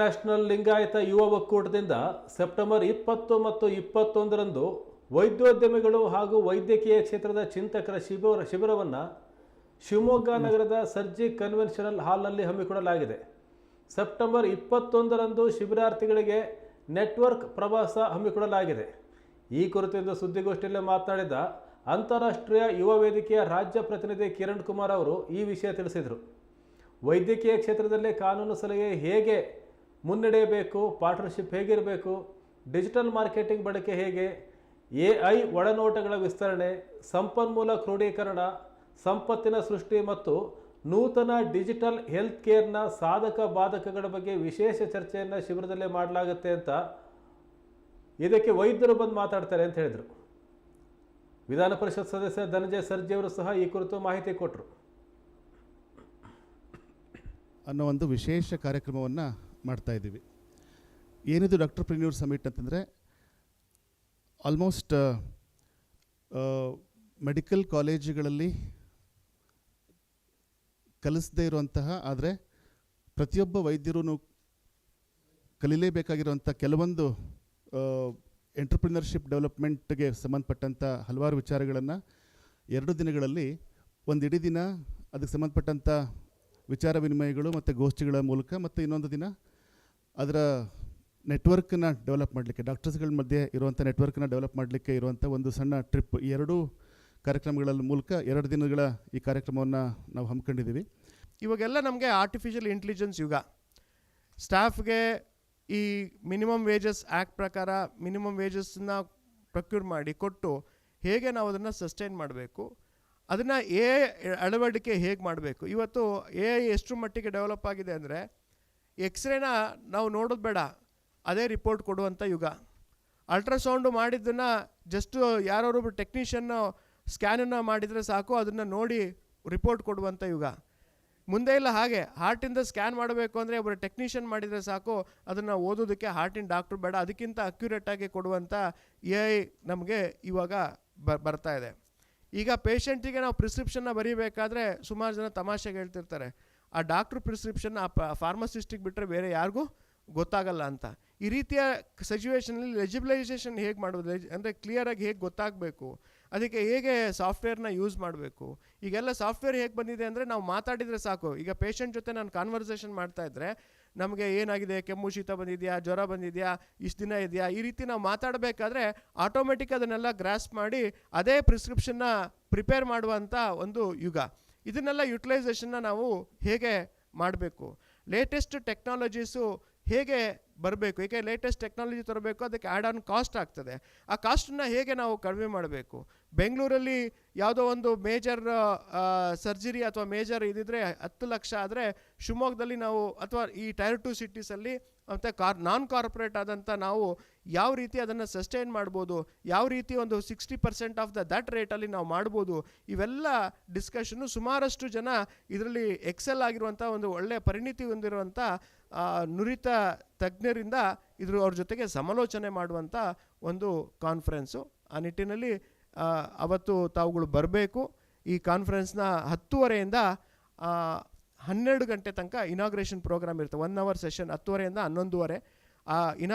National Lingayat ಯುವ ಒಕ್ಕೂಟದಿಂದ September ಇಪ್ಪತ್ತು ಮತ್ತು ಇಪ್ಪತ್ತೊಂದರಂದು ವೈದ್ಯೋದ್ಯಮಿಗಳು ಹಾಗೂ ವೈದ್ಯಕೀಯ ಕ್ಷೇತ್ರದ ಚಿಂತಕರ ಶಿಬಿರ ಶಿಬಿರವನ್ನು ಶಿವಮೊಗ್ಗ ನಗರದ ಸರ್ಜಿ ಕನ್ವೆನ್ಷನಲ್ ಹಾಲ್ನಲ್ಲಿ ಹಮ್ಮಿಕೊಳ್ಳಲಾಗಿದೆ. ಸೆಪ್ಟೆಂಬರ್ ಇಪ್ಪತ್ತೊಂದರಂದು ಶಿಬಿರಾರ್ಥಿಗಳಿಗೆ ನೆಟ್ವರ್ಕ್ ಪ್ರವಾಸ ಹಮ್ಮಿಕೊಳ್ಳಲಾಗಿದೆ. ಈ ಕುರಿತು ಸುದ್ದಿಗೋಷ್ಠಿಯಲ್ಲಿ ಮಾತನಾಡಿದ ಅಂತಾರಾಷ್ಟ್ರೀಯ ಯುವ ವೇದಿಕೆಯ ರಾಜ್ಯ ಪ್ರತಿನಿಧಿ ಕಿರಣ್ ಕುಮಾರ್ ಅವರು ಈ ವಿಷಯ ತಿಳಿಸಿದರು. ವೈದ್ಯಕೀಯ ಕ್ಷೇತ್ರದಲ್ಲಿ ಕಾನೂನು ಸಲಹೆ ಹೇಗೆ ಮುನ್ನಡೆಯಬೇಕು ಪಾರ್ಟ್ನರ್ಶಿಪ್ ಹೇಗಿರಬೇಕು ಡಿಜಿಟಲ್ ಮಾರ್ಕೆಟಿಂಗ್ ಬಳಕೆ ಹೇಗೆ ಎ ಐ ಒಳನೋಟಗಳ ವಿಸ್ತರಣೆ, ಸಂಪನ್ಮೂಲ ಕ್ರೋಢೀಕರಣ ಸಂಪತ್ತಿನ ಸೃಷ್ಟಿ ಮತ್ತು ನೂತನ ಡಿಜಿಟಲ್ ಹೆಲ್ತ್ ಕೇರ್ನ ಸಾಧಕ ಬಾಧಕಗಳ ಬಗ್ಗೆ ವಿಶೇಷ ಚರ್ಚೆಯನ್ನು ಶಿಬಿರದಲ್ಲೇ ಮಾಡಲಾಗುತ್ತೆ ಅಂತ ಇದಕ್ಕೆ ವೈದ್ಯರು ಬಂದು ಮಾತಾಡ್ತಾರೆ ಅಂತ ಹೇಳಿದರು. ವಿಧಾನ ಪರಿಷತ್ ಸದಸ್ಯ ಧನಂಜಯ ಸರ್ಜಿ ಅವರು ಸಹ ಈ ಕುರಿತು ಮಾಹಿತಿ ಕೊಟ್ಟರು ಅನ್ನೋ ಒಂದು ವಿಶೇಷ ಕಾರ್ಯಕ್ರಮವನ್ನು ಮಾಡ್ತಾ ಇದ್ದೀವಿ. ಏನಿದು ಡಾಕ್ಟರ್ ಪ್ರಿನ್ಯೂರ್ ಸಮಿಟ್ ಅಂತಂದರೆ ಆಲ್ಮೋಸ್ಟ್ ಮೆಡಿಕಲ್ ಕಾಲೇಜುಗಳಲ್ಲಿ ಕಲಿಸದೇ ಇರುವಂತಹ, ಆದರೆ ಪ್ರತಿಯೊಬ್ಬ ವೈದ್ಯರೂ ಕಲೀಲೇಬೇಕಾಗಿರುವಂಥ ಕೆಲವೊಂದು ಎಂಟರ್ಪ್ರಿನರ್ಶಿಪ್ ಡೆವಲಪ್ಮೆಂಟ್ಗೆ ಸಂಬಂಧಪಟ್ಟಂಥ ಹಲವಾರು ವಿಚಾರಗಳನ್ನು ಎರಡು ದಿನಗಳಲ್ಲಿ ಒಂದು ಇಡೀ ದಿನ ಅದಕ್ಕೆ ಸಂಬಂಧಪಟ್ಟಂಥ ವಿಚಾರ ವಿನಿಮಯಗಳು ಮತ್ತು ಗೋಷ್ಠಿಗಳ ಮೂಲಕ ಮತ್ತು ಇನ್ನೊಂದು ದಿನ ಅದರ ನೆಟ್ವರ್ಕನ್ನು ಡೆವಲಪ್ ಮಾಡಲಿಕ್ಕೆ, ಡಾಕ್ಟರ್ಸ್ಗಳ ಮಧ್ಯೆ ಇರುವಂಥ ನೆಟ್ವರ್ಕನ್ನು ಡೆವಲಪ್ ಮಾಡಲಿಕ್ಕೆ ಇರುವಂಥ ಒಂದು ಸಣ್ಣ ಟ್ರಿಪ್, ಈ ಎರಡೂ ಕಾರ್ಯಕ್ರಮಗಳ ಮೂಲಕ ಎರಡು ದಿನಗಳ ಈ ಕಾರ್ಯಕ್ರಮವನ್ನು ನಾವು ಹಮ್ಮಿಕೊಂಡಿದ್ದೀವಿ. ಇವಾಗೆಲ್ಲ ನಮಗೆ ಆರ್ಟಿಫಿಷಿಯಲ್ ಇಂಟೆಲಿಜೆನ್ಸ್ ಯುಗ. ಸ್ಟಾಫ್ಗೆ ಈ ಮಿನಿಮಮ್ ವೇಜಸ್ ಆ್ಯಕ್ಟ್ ಪ್ರಕಾರ ಮಿನಿಮಮ್ ವೇಜಸ್ನ ಪ್ರೊಕ್ಯೂರ್ ಮಾಡಿ ಕೊಟ್ಟು ಹೇಗೆ ನಾವು ಅದನ್ನು ಸಸ್ಟೈನ್ ಮಾಡಬೇಕು, ಅದನ್ನು ಎ ಅಳವಡಿಕೆ ಹೇಗೆ ಮಾಡಬೇಕು. ಇವತ್ತು ಎ ಎಷ್ಟು ಮಟ್ಟಿಗೆ ಡೆವಲಪ್ ಆಗಿದೆ ಅಂದರೆ ಎಕ್ಸ್ರೇನ ನಾವು ನೋಡೋದು ಬೇಡ. ಅದೇ ರಿಪೋರ್ಟ್ ಕೊಡುವಂಥ ಯುಗ. ಅಲ್ಟ್ರಾಸೌಂಡು ಮಾಡಿದ್ದನ್ನು ಜಸ್ಟ್ ಯಾರೊಬ್ಬರು ಟೆಕ್ನಿಷಿಯನ್ನು ಸ್ಕ್ಯಾನನ್ನು ಮಾಡಿದರೆ ಸಾಕು, ಅದನ್ನು ನೋಡಿ ರಿಪೋರ್ಟ್ ಕೊಡುವಂಥ ಯುಗ. ಮುಂದೆ ಇಲ್ಲ ಹಾಗೆ ಹಾರ್ಟಿಂದ ಸ್ಕ್ಯಾನ್ ಮಾಡಬೇಕು ಅಂದರೆ ಒಬ್ಬರು ಟೆಕ್ನಿಷಿಯನ್ ಮಾಡಿದರೆ ಸಾಕು, ಅದನ್ನು ಓದೋದಕ್ಕೆ ಹಾರ್ಟಿನ ಡಾಕ್ಟ್ರು ಬೇಡ. ಅದಕ್ಕಿಂತ ಅಕ್ಯುರೇಟಾಗಿ ಕೊಡುವಂಥ ಎ ಐ ನಮಗೆ ಇವಾಗ ಬ, ಬರ್ತಾ ಇದೆ. ಈಗ ಪೇಷಂಟಿಗೆ ನಾವು ಪ್ರಿಸ್ಕ್ರಿಪ್ಷನ್ನ ಬರೀಬೇಕಾದ್ರೆ ಸುಮಾರು ಜನ ತಮಾಷೆಗೆ ಹೇಳ್ತಿರ್ತಾರೆ. ಆ ಡಾಕ್ಟ್ರ್ ಪ್ರಿಸ್ಕ್ರಿಪ್ಷನ್ ಆ ಫಾರ್ಮಸಿಸ್ಟಿಗೆ ಬಿಟ್ಟರೆ ಬೇರೆ ಯಾರಿಗೂ ಗೊತ್ತಾಗಲ್ಲ ಅಂತ. ಈ ರೀತಿಯ ಸಿಚುವೇಷನಲ್ಲಿ ಲೆಜಿಬ್ಲೈಸೇಷನ್ ಹೇಗೆ ಮಾಡೋದು? ಅಂದರೆ ಕ್ಲಿಯರಾಗಿ ಹೇಗೆ ಗೊತ್ತಾಗಬೇಕು? ಅದಕ್ಕೆ ಹೇಗೆ ಸಾಫ್ಟ್ವೇರ್ನ ಯೂಸ್ ಮಾಡಬೇಕು? ಈಗೆಲ್ಲ ಸಾಫ್ಟ್ವೇರ್ ಹೇಗೆ ಬಂದಿದೆ ಅಂದರೆ ನಾವು ಮಾತಾಡಿದರೆ ಸಾಕು. ಈಗ ಪೇಷಂಟ್ ಜೊತೆ ನಾನು ಕಾನ್ವರ್ಸೇಷನ್ ಮಾಡ್ತಾಯಿದ್ರೆ ನಮಗೆ ಏನಾಗಿದೆ? ಕೆಮ್ಮು, ಶೀತ ಬಂದಿದೆಯಾ? ಜ್ವರ ಬಂದಿದೆಯಾ? ಇಷ್ಟು ದಿನ ಇದೆಯಾ? ಈ ರೀತಿ ನಾವು ಮಾತಾಡಬೇಕಾದ್ರೆ ಆಟೋಮೆಟಿಕ್ ಅದನ್ನೆಲ್ಲ ಗ್ರಾಸ್ ಮಾಡಿ ಅದೇ ಪ್ರಿಸ್ಕ್ರಿಪ್ಷನ್ನ ಪ್ರಿಪೇರ್ ಮಾಡುವಂಥ ಒಂದು ಯುಗ. ಇದನ್ನೆಲ್ಲ ಯುಟಿಲೈಸೇಷನ್ನ ನಾವು ಹೇಗೆ ಮಾಡಬೇಕು? ಲೇಟೆಸ್ಟ್ ಟೆಕ್ನಾಲಜೀಸು ಹೇಗೆ ಬರಬೇಕು? ಏಕೆ ಲೇಟೆಸ್ಟ್ ಟೆಕ್ನಾಲಜಿ ತರಬೇಕು? ಅದಕ್ಕೆ ಆ್ಯಡ್ ಆನ್ ಕಾಸ್ಟ್ ಆಗ್ತದೆ. ಆ ಕಾಸ್ಟನ್ನು ಹೇಗೆ ನಾವು ಕಡಿಮೆ ಮಾಡಬೇಕು? ಬೆಂಗಳೂರಲ್ಲಿ ಯಾವುದೋ ಒಂದು ಮೇಜರ್ ಸರ್ಜರಿ ಅಥವಾ ಮೇಜರ್ ಇದಿದ್ರೆ ಹತ್ತು ಲಕ್ಷ ಆದರೆ ಶಿವಮೊಗ್ಗದಲ್ಲಿ ನಾವು, ಅಥವಾ ಈ ಟೈರ್ ಟು ಸಿಟೀಸಲ್ಲಿ ಮತ್ತು ಕಾರ್, ನಾನ್ ಕಾರ್ಪೊರೇಟ್ ಆದಂಥ ನಾವು ಯಾವ ರೀತಿ ಅದನ್ನು ಸಸ್ಟೈನ್ ಮಾಡ್ಬೋದು, ಯಾವ ರೀತಿ ಒಂದು sixty percent of the that ರೇಟಲ್ಲಿ ನಾವು ಮಾಡ್ಬೋದು, ಇವೆಲ್ಲ ಡಿಸ್ಕಷನ್ನು ಸುಮಾರಷ್ಟು ಜನ ಇದರಲ್ಲಿ ಎಕ್ಸೆಲ್ ಆಗಿರುವಂಥ ಒಂದು ಒಳ್ಳೆಯ ಪರಿಣಿತಿ ಹೊಂದಿರುವಂಥ ನುರಿತ ತಜ್ಞರಿಂದ ಇದ್ರ, ಅವ್ರ ಜೊತೆಗೆ ಸಮಾಲೋಚನೆ ಮಾಡುವಂಥ ಒಂದು ಕಾನ್ಫರೆನ್ಸು ಆ ನಿಟ್ಟಿನಲ್ಲಿ ಅವತ್ತು ತಾವುಗಳು ಬರಬೇಕು. ಈ ಕಾನ್ಫರೆನ್ಸ್ನ ಹತ್ತುವರೆಯಿಂದ ಹನ್ನೆರಡು ಗಂಟೆ ತನಕ ಇನಾಗ್ರೇಷನ್ ಪ್ರೋಗ್ರಾಮ್ ಇರುತ್ತೆ. ಒನ್ ಅವರ್ ಸೆಷನ್ ಹತ್ತುವರೆಯಿಂದ ಹನ್ನೊಂದುವರೆ. ಆ ಇನಾ